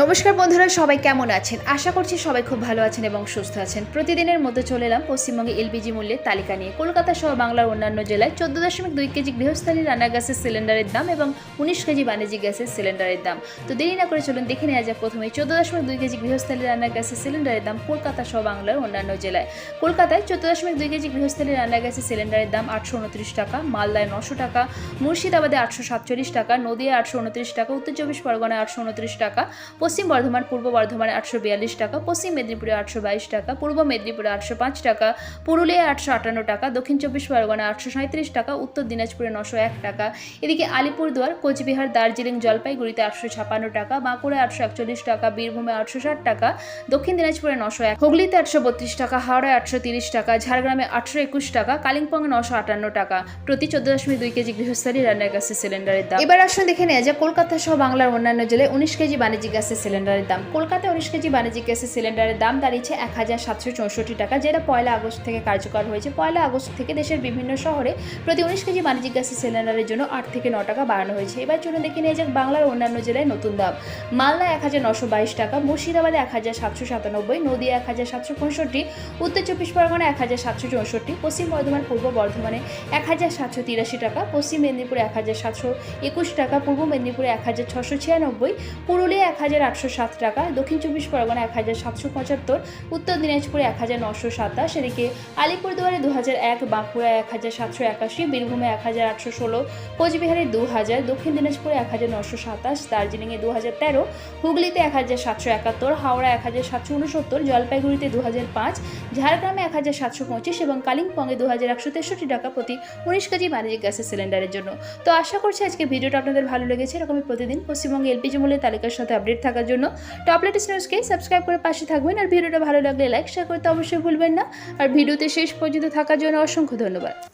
নমস্কার বন্ধুরা, সবাই কেমন আছেন? আশা করছি সবাই খুব ভালো আছেন এবং সুস্থ আছেন। প্রতিদিনের মধ্যে চলে এলাম পশ্চিমবঙ্গে এলপিজি মূল্যের তালিকা নিয়ে। কলকাতা সহ বাংলার অন্যান্য জেলায় চোদ্দ দশমিক দুই কেজি গৃহস্থালী রান্নার গ্যাসের সিলিন্ডারের দাম এবং উনিশ কেজি বাণিজ্যিক গ্যাসের সিলিন্ডারের দাম। তো দেরি না করে চলুন দেখে নেওয়া যাক প্রথমে চোদ্দ দশমিক দুই কেজি গৃহস্থালী রান্নার গ্যাসের সিলিন্ডারের দাম কলকাতা সহ বাংলার অন্যান্য জেলায়। কলকাতায় চোদ্দ দশমিক দুই কেজি গৃহস্থালী রান্নার গ্যাসের সিলিন্ডারের দাম আটশো উনত্রিশ টাকা, মালদায় নশো টাকা, মুর্শিদাবাদে আটশো সাতচল্লিশ টাকা নদিয়া আটশো উনত্রিশ টাকা, উত্তর চব্বিশ পরগনায় আটশো উনত্রিশ টাকা পশ্চিম বর্ধমান, পূর্ব বর্ধমানে আটশো বিয়াল্লিশ টাকা, পশ্চিম মেদিনীপুরে আটশো বাইশ টাকা, পূর্ব মেদিনীপুরে আটশো পাঁচ টাকা, পুরুলিয়ায় আটশো আটান্ন টাকা, দক্ষিণ চব্বিশ পরগনায় আটশো সাঁত্রিশ টাকা, উত্তর দিনাজপুরে নশো এক টাকা। এদিকে আলিপুরদুয়ার, কোচবিহার, দার্জিলিং, জলপাইগুড়িতে আটশো ছাপান্ন টাকা, বাঁকুড়ায় আটশো একচল্লিশ টাকা, বীরভূমে আটশো ষাট টাকা, দক্ষিণ দিনাজপুরে নশো এক, হুগলিতে আটশো বত্রিশ টাকা, হাওড়ায় আটশো তিরিশ টাকা, ঝাড়গ্রামে আটশো একুশ টাকা, কালিম্পংয়ে নশো আটান্ন টাকা। প্রতি চোদ্দ দশমিক দুই কেজি গৃহস্থালী রান্নার গ্যাসের সিলিন্ডারের দাম। এবার আসুন দেখে নেওয়া যায় কলকাতা সহ বাংলার অন্যান্য জেলায় উনিশ কেজি বাণিজ্যিক গ্যাসের সিলিন্ডারের দাম। কলকাতায় উনিশ কেজি বাণিজ্যিক গ্যাসের সিলিন্ডারের দাম দাঁড়িয়েছে এক হাজার সাতশো চৌষট্টি টাকা, যেটা পয়লা আগস্ট থেকে কার্যকর হয়েছে। পয়লা আগস্ট থেকে দেশের বিভিন্ন শহরে প্রতি উনিশ কেজি বাণিজ্যিক গ্যাসের সিলিন্ডারের জন্য আট থেকে ন টাকা বাড়ানো হয়েছে। এবার চলুন দেখে নিয়ে যাক বাংলার অন্যান্য জেলায় নতুন দাম। মালদা এক হাজার নশো বাইশ টাকা, মুর্শিদাবাদে এক হাজার সাতশো সাতানব্বই, নদিয়া এক হাজার সাতশো পঁয়ষট্টি, উত্তর চব্বিশ পরগনা এক হাজার সাতশো চৌষট্টি, পশ্চিম বর্ধমান, পূর্ব বর্ধমানে এক হাজার সাতশো তিরাশি টাকা, পশ্চিম মেদিনীপুরে এক হাজার সাতশো একুশ টাকা, পূর্ব মেদিনীপুরে এক হাজার ছশো ছিয়ানব্বই পুরুলিয়া এক হাজার আটশো সাত টাকা, দক্ষিণ চব্বিশ পরগনা এক হাজার সাতশো পঁচাত্তর, উত্তর দিনাজপুরে এক হাজার নশো সাতাশ, এদিকে আলিপুরদুয়ারে দু হাজার এক বাঁকুড়ায় এক হাজার সাতশো একাশি, বীরভূমে এক হাজার আটশো ষোলো, কোচবিহারে দু হাজার, দক্ষিণ দিনাজপুরে এক হাজার নশো সাতাশ, দার্জিলিংয়ে দু হাজার তেরো, হুগলিতে এক হাজার সাতশো একাত্তর, হাওড়া এক হাজার সাতশো উনসত্তর জলপাইগুড়িতে দু হাজার পাঁচ, ঝাড়গ্রামে এক হাজার সাতশো পঁচিশ এবং কালিম্পংয়ে দু হাজার একশো তেষট্টি টাকা প্রতি উনিশ কেজি বাণিজ্যিক গ্যাসের সিলিন্ডারের জন্য। তো আশা করছি আজকে ভিডিওটা আপনাদের ভালো লেগেছে। এরকমই প্রতিদিন পশ্চিমবঙ্গে এলপিজি মূল্যের তালিকার সাথে আপডেট থাকার জন্য। টপ লেটেস্ট নিউজকে সাবস্ক্রাইব করে পাশে থাকবেন। আর ভিডিওটা ভালো লাগলে লাইক শেয়ার করতে অবশ্যই ভুলবেন না। আর ভিডিওতে শেষ পর্যন্ত থাকার জন্য অসংখ্য ধন্যবাদ।